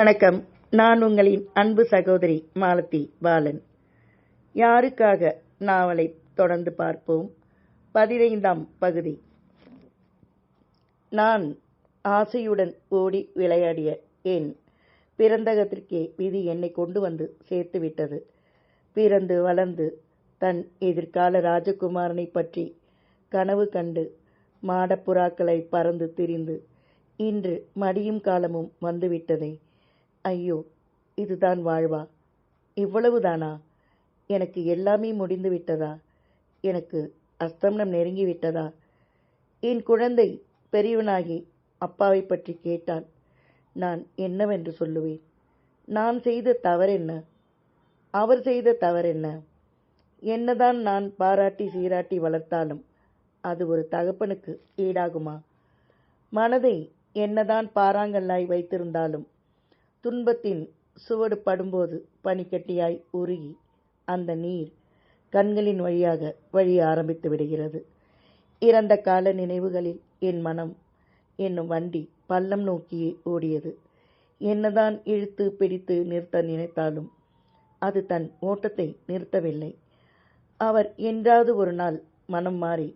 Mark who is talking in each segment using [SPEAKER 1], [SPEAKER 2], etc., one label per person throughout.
[SPEAKER 1] வணக்கம். நான் உங்களின் அன்பு சகோதரி மாலதி பாலன். யாருக்காக நாவலை தொடர்ந்து பார்ப்போம்? பதினைந்தாம் பகுதி. நான் ஆசையுடன் ஓடி விளையாடிய என் பிறந்தகத்திற்கே விதி என்னை கொண்டு வந்து சேர்த்துவிட்டது பிறந்து வளர்ந்து தன் எதிர்கால ராஜகுமாரனை பற்றி கனவு கண்டு மாடப்புறாக்களை பறந்து திரிந்து இன்று மடியும் காலமும் வந்துவிட்டதே. ஐயோ இதுதான் வாழ்வா? இவ்வளவுதானா? எனக்கு எல்லாமே முடிந்து விட்டதா? எனக்கு அஸ்தமனம் நெருங்கி விட்டதா? என் குழந்தை பெரியவனாகி அப்பாவை பற்றி கேட்டால் நான் என்னவென்று சொல்லுவேன்? நான் செய்த தவறென்ன? அவர் செய்த தவறென்ன? என்னதான் நான் பாராட்டி சீராட்டி வளர்த்தாலும் அது ஒரு தகப்பனுக்கு ஈடாகுமா? மனதை என்னதான் பாறாங்கல்லாய் வைத்திருந்தாலும் துன்பத்தின் சுவடு படும்போது பனிக்கட்டியாய் உருகி அந்த நீர் கண்களின் வழியாக வழிய ஆரம்பித்து விடுகிறது. இறந்த கால நினைவுகளில் என் மனம் என்னும் வண்டி பள்ளம் நோக்கியே ஓடியது. என்னதான் இழுத்து பிடித்து நிறுத்த நினைத்தாலும் அது தன் ஓட்டத்தை நிறுத்தவில்லை. அவர் என்றாவது ஒரு நாள் மனம் மாறி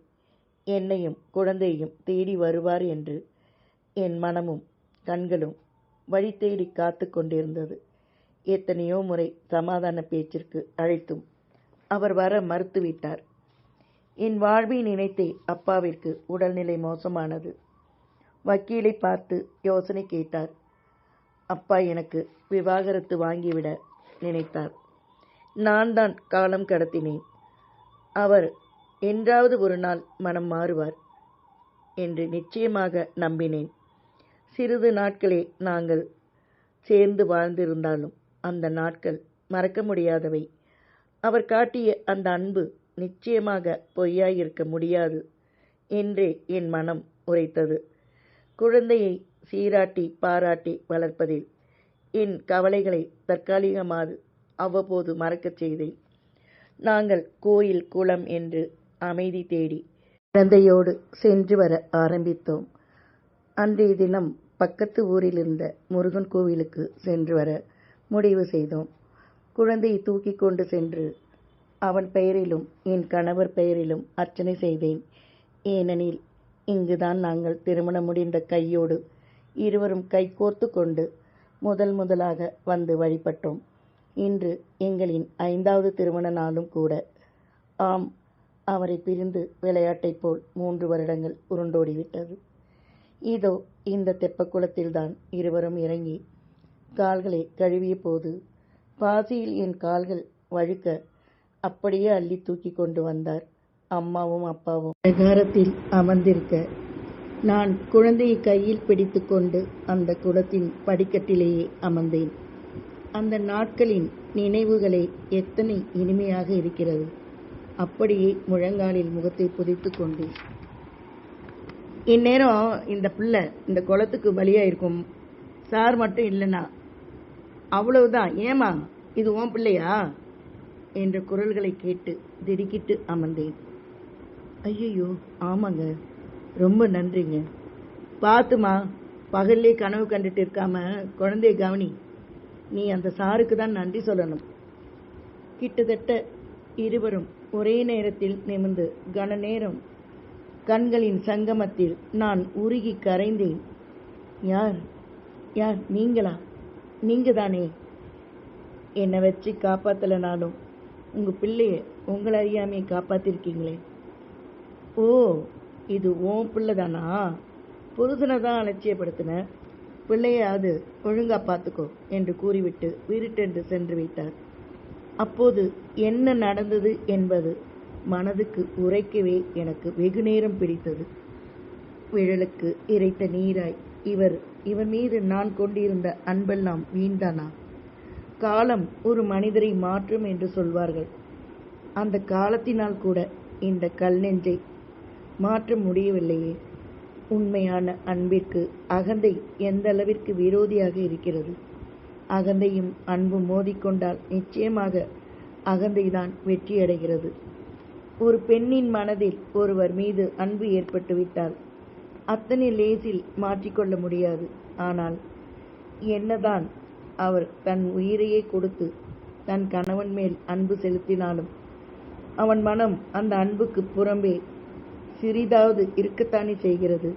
[SPEAKER 1] என்னையும் குழந்தையையும் தேடி வருவார் என்று என் மனமும் கண்களும் வழி தேடி காத்து கொண்டிருந்தது. எத்தனையோ முறை சமாதான பேச்சிற்கு அழைத்தும் அவர் வர மறுத்துவிட்டார். என் வாழ்வை நினைத்தே அப்பாவிற்கு உடல்நிலை மோசமானது. வக்கீலை பார்த்து யோசனை கேட்டார். அப்பா எனக்கு விவாகரத்து வாங்கிவிட நினைத்தார். நான் தான் காலம் கடத்தினேன். அவர் என்றாவது ஒரு நாள் மனம் மாறுவார் என்று நிச்சயமாக நம்பினேன். சிறிது நாட்களே நாங்கள் சேர்ந்து வாழ்ந்திருந்தாலும் அந்த நாட்கள் மறக்க முடியாதவை. அவர் காட்டிய அந்த அன்பு நிச்சயமாக பொய்யாயிருக்க முடியாது என்றே என் மனம் உரைத்தது. குழந்தையை சீராட்டி பாராட்டி வளர்ப்பதில் என் கவலைகளை தற்காலிகமாக அவ்வப்போது மறக்கச் செய்தேன். நாங்கள் கோயில் குளம் என்று அமைதி தேடி குழந்தையோடு சென்று வர ஆரம்பித்தோம். அன்றைய தினம் பக்கத்து ஊரில் இருந்த முருகன் கோவிலுக்கு சென்று வர முடிவு செய்தோம். குழந்தையை தூக்கி கொண்டு சென்று அவன் பெயரிலும் என் கணவர் பெயரிலும் அர்ச்சனை செய்தேன் ஏனெனில் இங்குதான் நாங்கள் திருமணம் முடிந்த கையோடு இருவரும் கைகோர்த்து கொண்டு முதல் முதலாக வந்து வழிபட்டோம். இன்று எங்களின் ஐந்தாவது திருமண நாளும் கூட. ஆம் அவரை பிரிந்து விளையாட்டைப் போல் மூன்று வருடங்கள் உருண்டோடிவிட்டது. இதோ இந்த தெப்பக்குளத்தில்தான் இருவரும் இறங்கி கால்களை கழுவிய போது பாசியில் என் கால்கள் வழுக்க அப்படியே அள்ளி தூக்கி கொண்டு வந்தார் அம்மாவும் அப்பாவும். பிரகாரத்தில் அமர்ந்திருக்க நான் குழந்தையை கையில் பிடித்து கொண்டு அந்த குளத்தின் படிக்கட்டிலேயே அமர்ந்தேன். அந்த நாட்களின் நினைவுகளை எத்தனை இனிமையாக இருக்கிறது. அப்படியே முழங்காலில் முகத்தை புதைத்து கொண்டேன். இந்நேரம் இந்த பிள்ளை இந்த குளத்துக்கு பலியாக இருக்கும் சார் மட்டும் இல்லைனா அவ்வளவுதான். ஏமா இது உன் பிள்ளையா? என்ற குரல்களை கேட்டு திடுக்கிட்டு அமர்ந்தேன். ஐயையோ ஆமாங்க. ரொம்ப நன்றிங்க. பார்த்துமா பகல்லே கனவு கண்டுட்டு இருக்காம குழந்தைய கவனி. நீ அந்த சாருக்கு தான் நன்றி சொல்லணும். கிட்டத்தட்ட இருவரும் ஒரே நேரத்தில் நிமிர்ந்து கன நேரம் கண்களின் சங்கமத்தில் நான் உருகி கரைந்தேன். யார்? யார்? நீங்களா? நீங்க தானே என்னை வச்சு காப்பாத்தலைனாலும் உங்க பிள்ளைய உங்களை அறியாமே காப்பாத்திருக்கீங்களே. ஓ இது ஓன் பிள்ளை தானா புருஷனை தான் அலட்சியப்படுத்தின. பிள்ளையாவது ஒழுங்கா பார்த்துக்கோ என்று கூறிவிட்டு விருட்டென்று சென்று விட்டார் அப்போது என்ன நடந்தது என்பது மனதுக்கு உரைக்கவே எனக்கு வெகு நேரம் பிடித்தது. விழலுக்கு இறைத்த நீராய் இவர் இவர் மீது நான் கொண்டிருந்த அன்பெல்லாம் வீண்தானா காலம் ஒரு மனிதரை மாற்றும் என்று சொல்வார்கள். அந்த காலத்தினால் கூட இந்த கல் நெஞ்சை மாற்ற முடியவில்லையே. உண்மையான அன்பிற்கு அகந்தை எந்த அளவிற்கு விரோதியாக இருக்கிறது? அகந்தையும் அன்பும் மோதிக்கொண்டால் நிச்சயமாக அகந்தைதான் வெற்றியடைகிறது. ஒரு பெண்ணின் மனதில் ஒருவர் மீது அன்பு ஏற்பட்டுவிட்டால் அத்தனை லேசில் மாற்றிக்கொள்ள முடியாது. ஆனால் என்னதான் அவர் தன் உயிரையே கொடுத்து தன் கணவன் மேல் அன்பு செலுத்தினாலும் அவன் மனம் அந்த அன்புக்கு புறம்பே சிறிதாவது இருக்கத்தானே செய்கிறது.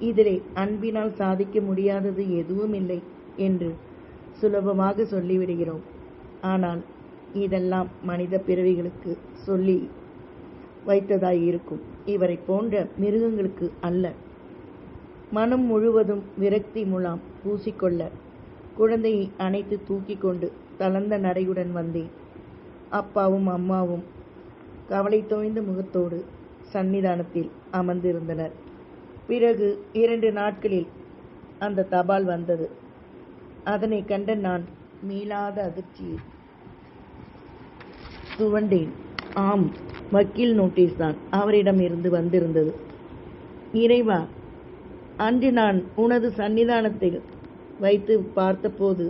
[SPEAKER 1] இதிலே அன்பினால் சாதிக்க முடியாதது எதுவும் இல்லை என்று சுலபமாக சொல்லிவிடுகிறோம். ஆனால் இதெல்லாம் மனித பிறவிகளுக்கு சொல்லி வைத்ததாய் இருக்கும். இவரை போன்ற மிருகங்களுக்கு அல்ல. மனம் முழுவதும் விரக்தி முலாம் பூசிக்கொள்ள. குழந்தையை அணைத்து தூக்கி கொண்டு தளர்ந்த நடையுடன் வந்தேன். அப்பாவும் அம்மாவும் கவலை தோய்ந்த முகத்தோடு சன்னிதானத்தில் அமர்ந்திருந்தனர். பிறகு இரண்டு நாட்களில் அந்த தபால் வந்தது. அதனை கண்ட நான் மீளாத அதிர்ச்சியில் துவண்டேன். ஆம் வக்கீல் நோட்டீஸ் தான் அவரிடம் இருந்து வந்திருந்தது. இறைவா அன்று நான் உனது சன்னிதானத்தில் வைத்து பார்த்தபோது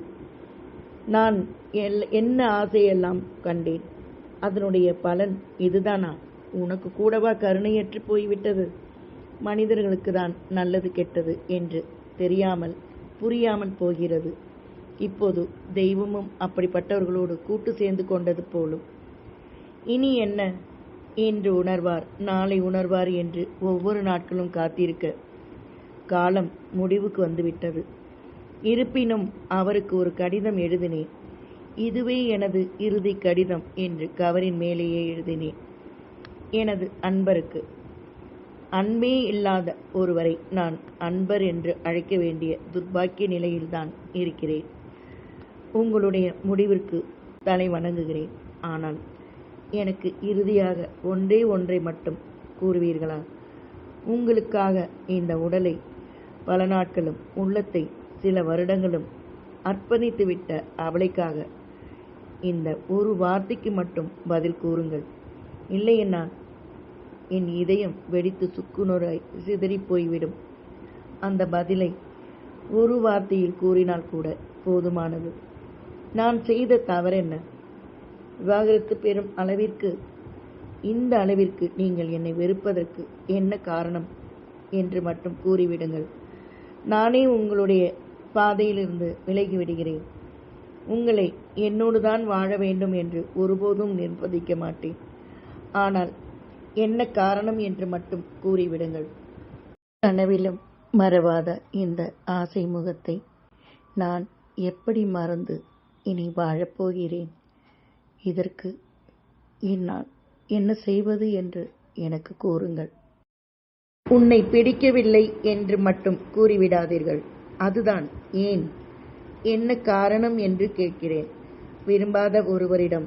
[SPEAKER 1] நான் என்ன ஆசையெல்லாம் கண்டேன்? அதனுடைய பலன் இதுதானா? உனக்கு கூடவா கருணையற்று போய்விட்டது? மனிதர்களுக்கு தான் நல்லது கெட்டது என்று தெரியாமல் புரியாமல் போகிறது. இப்போது தெய்வமும் அப்படிப்பட்டவர்களோடு கூட்டு சேர்ந்து கொண்டது போலும். இனி என்ன? இன்று உணர்வார் நாளை உணர்வார் என்று ஒவ்வொரு நாட்களும் காத்திருக்க காலம் முடிவுக்கு வந்துவிட்டது. இருப்பினும் அவருக்கு ஒரு கடிதம் எழுதினேன். இதுவே எனது இறுதி கடிதம் என்று கவரின் மேலேயே எழுதினேன். எனது அன்பருக்கு அன்பே இல்லாத ஒருவரை நான் அன்பர் என்று அழைக்க வேண்டிய துர்பாக்கிய நிலையில்தான் இருக்கிறேன். உங்களுடைய முடிவிற்கு தலை வணங்குகிறேன். ஆனால் எனக்கு இறுதியாக ஒன்றே ஒன்றை மட்டும் கூறுவீர்களா? உங்களுக்காக இந்த உடலை பல நாட்களும் உள்ளத்தை சில வருடங்களும் அர்ப்பணித்துவிட்ட அவளைக்காக இந்த ஒரு வார்த்தைக்கு மட்டும் பதில் கூறுங்கள். இல்லையென்றால் என் இதயம் வெடித்து சுக்குநூறாய் சிதறிப் போய்விடும் அந்த பதிலை ஒரு வார்த்தையில் கூறினால் கூட போதுமானது. நான் செய்த தவறென்ன? விவாகரத்து பெறும் அளவிற்கு இந்த அளவிற்கு நீங்கள் என்னை வெறுப்பதற்கு என்ன காரணம் என்று மட்டும் கூறிவிடுங்கள். நானே உங்களுடைய பாதையிலிருந்து விலகி விடுகிறேன். உங்களை என்னோடு தான் வாழ வேண்டும் என்று ஒருபோதும் நிர்பந்திக்க மாட்டேன். ஆனால் என்ன காரணம் என்று மட்டும் கூறிவிடுங்கள். கனவிலும் மறவாத இந்த ஆசை முகத்தை நான் எப்படி மறந்து இனி வாழப்போகிறேன்? இதற்கு என்னால் என்ன செய்வது என்று எனக்கு கூறுங்கள். உன்னை பிடிக்கவில்லை என்று மட்டும் கூறிவிடாதீர்கள். அதுதான் ஏன்? என்ன காரணம் என்று கேட்கிறேன். விரும்பாத ஒருவரிடம்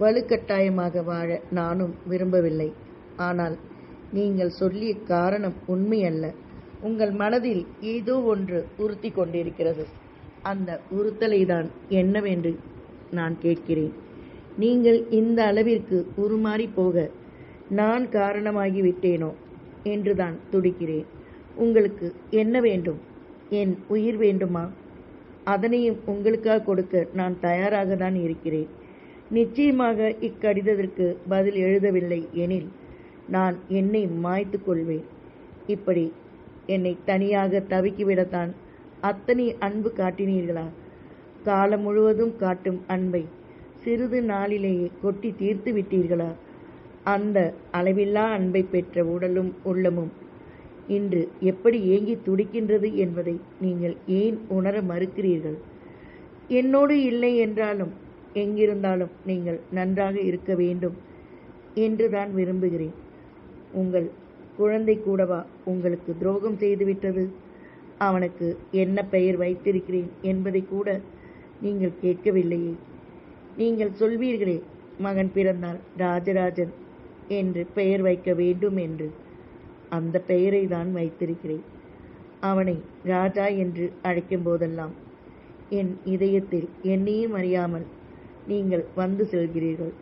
[SPEAKER 1] வலுக்கட்டாயமாக வாழ நானும் விரும்பவில்லை. ஆனால் நீங்கள் சொல்லிய காரணம் உண்மையல்ல. உங்கள் மனதில் ஏதோ ஒன்று உறுத்தி கொண்டிருக்கிறது. அந்த உறுத்தலை தான் என்னவென்று நான் கேட்கிறேன். நீங்கள் இந்த அளவிற்கு உருமாறி போக நான் காரணமாகி விட்டேனோ என்றுதான் துடிக்கிறேன். உங்களுக்கு என்ன வேண்டும்? என் உயிர் வேண்டுமா? அதனையும் உங்களுக்காக கொடுக்க நான் தயாராக தான் இருக்கிறேன். நிச்சயமாக இக்கடிதத்திற்கு பதில் எழுதவில்லை எனில் நான் என்னை மாய்த்து கொள்வேன். இப்படி என்னை தனியாக தவிக்கிவிடத்தான் அத்தனை அன்பு காட்டினீர்களா? காலம் முழுவதும் காட்டும் அன்பை சிறிது நாளிலேயே கொட்டி தீர்த்து விட்டீர்களா? அந்த அளவில்லா அன்பை பெற்ற உடலும் உள்ளமும் இன்று எப்படி ஏங்கி துடிக்கின்றது என்பதை நீங்கள் ஏன் உணர மறுக்கிறீர்கள்? என்னோடு இல்லை என்றாலும் எங்கிருந்தாலும் நீங்கள் நன்றாக இருக்க வேண்டும் என்று தான் விரும்புகிறேன். உங்கள் குழந்தை கூடவா உங்களுக்கு துரோகம் செய்துவிட்டது? அவனுக்கு என்ன பெயர் வைத்திருக்கிறேன் என்பதை கூட நீங்கள் கேட்கவில்லையே. நீங்கள் சொல்வீர்களே மகன் பிறந்தால் ராஜராஜன் என்று பெயர் வைக்க வேண்டும் என்று. அந்த பெயரை தான் வைத்திருக்கிறேன். அவனை ராஜா என்று அழைக்கும் போதெல்லாம் என் இதயத்தில் என்னையும் அறியாமல் நீங்கள் வந்து செல்கிறீர்கள்.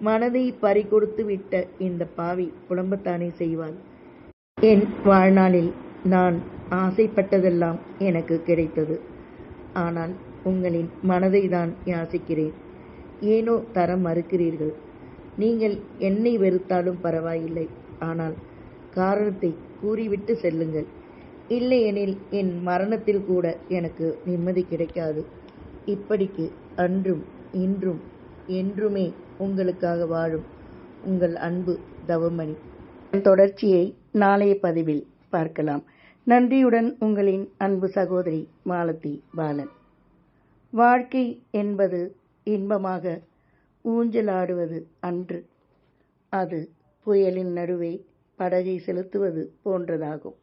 [SPEAKER 1] மனதை பறிகொடுத்து விட்ட இந்த பாவி புலம்பத்தானே செய்வாள். என் வாழ்நாளில் நான் ஆசைப்பட்டதெல்லாம் எனக்கு கிடைத்தது. ஆனால் உங்களின் மனதை தான் யாசிக்கிறேன். ஏனோ தர மறுக்கிறீர்கள். நீங்கள் என்னை வெறுத்தாலும் பரவாயில்லை. ஆனால் காரணத்தை கூறிவிட்டு செல்லுங்கள். இல்லையெனில் என் மரணத்தில் கூட எனக்கு நிம்மதி கிடைக்காது. இப்படிக்கு அன்றும் இன்றும் என்றுமே உங்களுக்காக வாழும் உங்கள் அன்பு தவமணி. தொடர்ச்சியை நாளைய பதிவில் பார்க்கலாம். நன்றியுடன் உங்களின் அன்பு சகோதரி மாலதி பாலன். வாழ்க்கை என்பது இன்பமாக ஊஞ்சலாடுவது அன்று. அது புயலின் நடுவே படகை செலுத்துவது போன்றதாகும்.